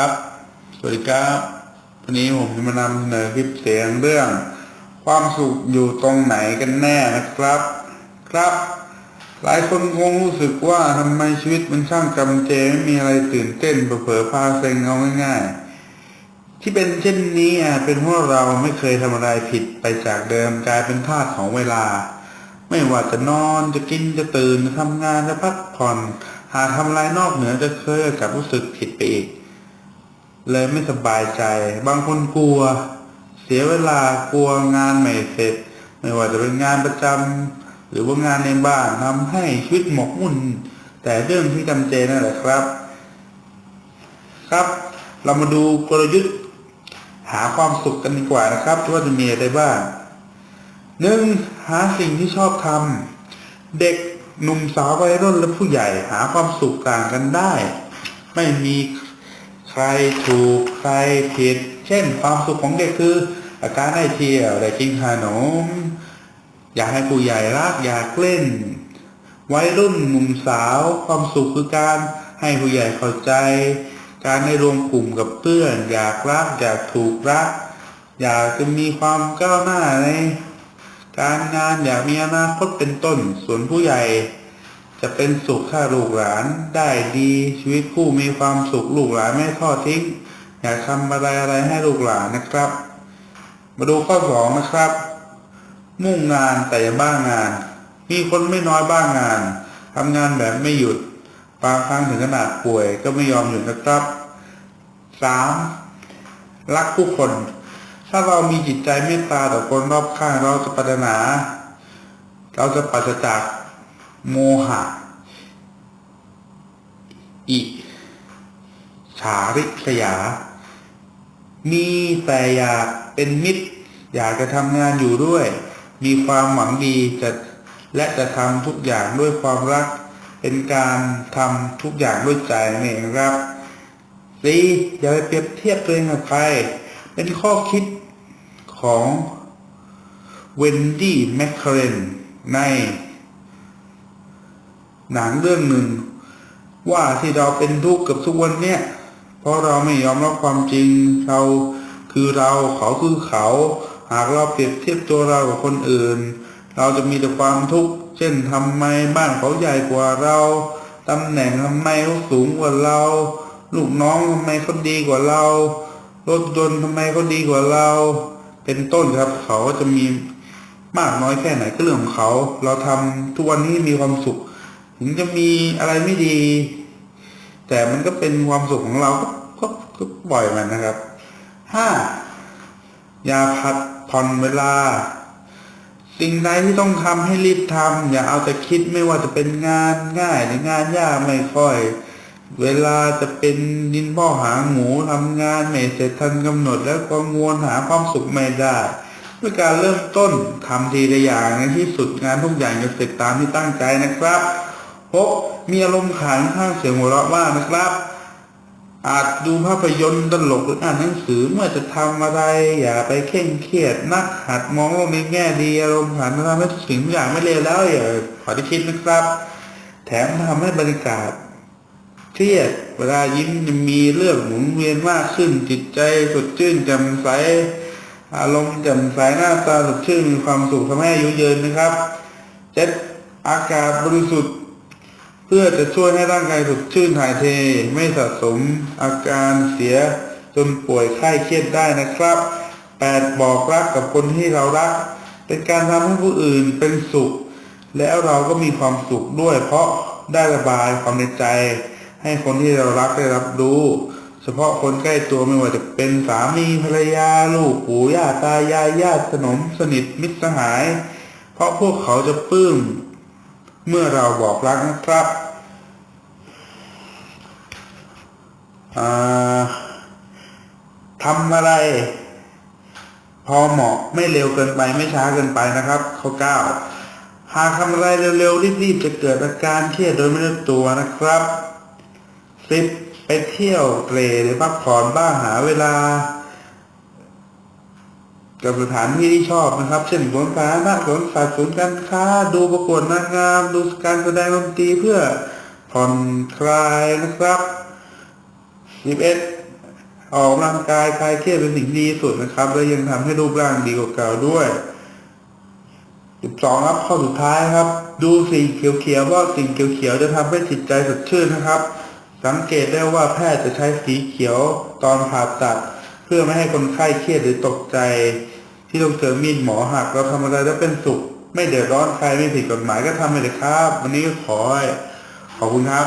ครับ สวัสดีครับวันนี้ผมจะมานำเสนอคลิปเสียงเรื่อง ความสุขอยู่ตรงไหนกันแน่นะครับ ครับ หลายคนคงรู้สึกว่าทำไมชีวิตมันช่างจำเจไม่มีอะไรตื่นเต้นเผลอพาเซ็งเอาง่ายๆ ที่เป็นเช่นนี้อะเป็นเพราะเราไม่เคยทำอะไรผิดไปจากเดิมกลายเป็นทาสของเวลา ไม่ว่าจะนอนจะกินจะตื่นจะทำงานจะพักผ่อนหากทำอะไรนอกเหนือจะเคยกับรู้สึกผิดไปอีก เลยไม่สบายใจ บางคนกลัว เสียเวลากลัวงานไม่เสร็จ ไม่ว่าจะเป็นงานประจำหรือว่างานในบ้านทำให้ชีวิตหมกมุ่น แต่เรื่องที่จำเจนั่นแหละครับ ครับ เรามาดูกลยุทธ์ หาความสุขกันดีกว่านะครับว่าจะมีอะไรบ้างหนึ่งหาสิ่งที่ชอบทำเด็กหนุ่มสาววัยรุ่นและผู้ใหญ่หาความสุขต่างกันได้ ไม่มี รถูกใครผิด เช่นความสุขของเด็กคือ อาการได้เที่ยวได้กินขนม อยากให้ผู้ใหญ่รักอยากเล่น วัยรุ่นหนุ่มสาว ความสุขคือการให้ผู้ใหญ่เข้าใจ การได้รวมกลุ่มกับเพื่อน อยากรักอยากถูกรัก อยากจะมีความก้าวหน้าในการงานอยากมีอนาคตเป็นต้นส่วนผู้ใหญ่ จะเป็นสุขถ้าลูกหลานได้ดีชีวิตคู่มีความสุขลูกหลานไม่ทอดทิ้ง อยากทำอะไรอะไรให้ลูกหลานนะครับ มาดูข้อสองนะครับ มุ่งงานแต่อย่าบ้างงาน มีคนไม่น้อยบ้างงานทำงานแบบไม่หยุดบางครั้งถึงขนาดป่วยก็ไม่ยอมหยุดนะครับสามรักผู้คน ถ้าเรามีจิตใจเมตตาต่อคนรอบข้างเราจะปรารถนา เราจะปราศจาก โมหะ อิฉาริษยา มีแต่อยากเป็นมิตร อยากจะทำงานอยู่ด้วย มีความหวังดีจะและจะทำทุกอย่างด้วยความรัก เป็นการทำทุกอย่างด้วยใจนั่เองครับสี่อย่าไปเปรียบเทียบตัวเองกับใคร เป็นข้อคิดของเวนดี้แมคเคเรนใน หนังเรื่องหนึ่ง ว่าที่เราเป็นทุกข์กับทุกวันเนี้ยเพราะเราไม่ยอมรับความจริงเราคือเราเขาคือเขา หากเราเปรียบเทียบตัวเรากับคนอื่น เราจะมีแต่ความทุกข์เช่นทำไมบ้านเขาใหญ่กว่าเราตำแหน่งทำไมเขาสูงกว่าเรา ลูกน้องทำไมเขาดีกว่าเรา รถยนต์ทำไมเขาดีกว่าเรา เป็นต้นครับเขาจะมีมากน้อยแค่ไหนก็เรื่องของเขา เราทำทุกวันนี้มีความสุข ถึงจะมีอะไรไม่ดี แต่มันก็เป็นความสุขของเราก็ก็ปล่อยมันนะครับห้าอย่าพัดผ่อนเวลา สิ่งใดที่ต้องทำให้รีบทำอย่าเอาแต่คิดไม่ว่าจะเป็นงานง่ายหรืองานยากไม่ค่อย เวลาจะเป็นดินพ่อหางหมูทำงานไม่เสร็จทันกำหนด แล้วก็งวนหาความสุขไม่ได้ด้วยการเริ่มต้นทำทีละอย่างในที่สุดงานทุกอย่างจะเสร็จตามที่ตั้งใจนะครับ หกมีอารมณ์ขันข้างเสียงหัวเราะบ้างนะครับ อาจดูภาพยนตร์ตลกหรืออ่านหนังสือเมื่อจะทำอะไร อย่าไปเคร่งเครียดนักหัดมองโลกในแง่ดีอารมณ์ขันทำให้ทุกสิ่งทุกอย่างไม่เลวแล้วอย่าขอที่คิดนะครับ แถมทำให้บรรยากาศเครียดเวลายิ้มจะมีเรื่องหมุนเวียนมากขึ้นจิตใจสดชื่นแจ่มใสอารมณ์แจ่มใสหน้าตาสดชื่นมีความสุขทำให้อายุยืนนะครับเจ็ดอากาศบริสุทธิ์ เพื่อจะช่วยให้ร่างกายสดชื่นถ่ายเท ไม่สะสมอาการเสียจนป่วยไข้เครียดได้นะครับแปดบอกรักกับคนที่เรารัก เป็นการทำให้ผู้อื่นเป็นสุข แล้วเราก็มีความสุขด้วย เพราะได้ระบายความในใจ ให้คนที่เรารักได้รับรู้ เฉพาะคนใกล้ตัวไม่ว่าจะเป็นสามีภรรยาลูกปู่ย่าตายายญาติสนมสนิทมิตรสหาย เพราะพวกเขาจะปลื้ม เมื่อเราบอกรักนะครับทำอะไร พอเหมาะไม่เร็วเกินไปไม่ช้าเกินไปนะครับ ข้อเก้าหากทำอะไรเร็วๆรีบๆจะเกิดอาการเครียดโดยไม่รู้ตัวนะครับสิบไปเที่ยวเตรหรือพักผ่อนบ้างหาเวลา กับสถานที่ที่ชอบนะครับ เช่นสวนสาธารณะสวนสัตว์ศูนการค้า ดูประกวดนางงาม ดูการแสดงดนตรีเพื่อผ่อนคลายนะครับ11ออกกำลังกายคลายเครียดเป็นสิ่งดีสุดนะครับ และยังทำให้รูปร่างดีกว่าเก่าด้วยสิบสองครับข้อสุดท้ายครับ ดูสีเขียวๆเพราะสิ่งเขียวๆจะทำให้จิตใจสดชื่นนะครับ สังเกตได้ว่าแพทย์จะใช้สีเขียวตอนผ่าตัด เพื่อไม่ให้คนไข้เครียดหรือตกใจ ที่ต้องเจอมีดหมอหักเราทำอะไรได้เป็นสุข ไม่เดือดร้อนใครไม่ผิดกฎหมายก็ทำไปเลยครับ วันนี้ก็ขอขอบคุณครับ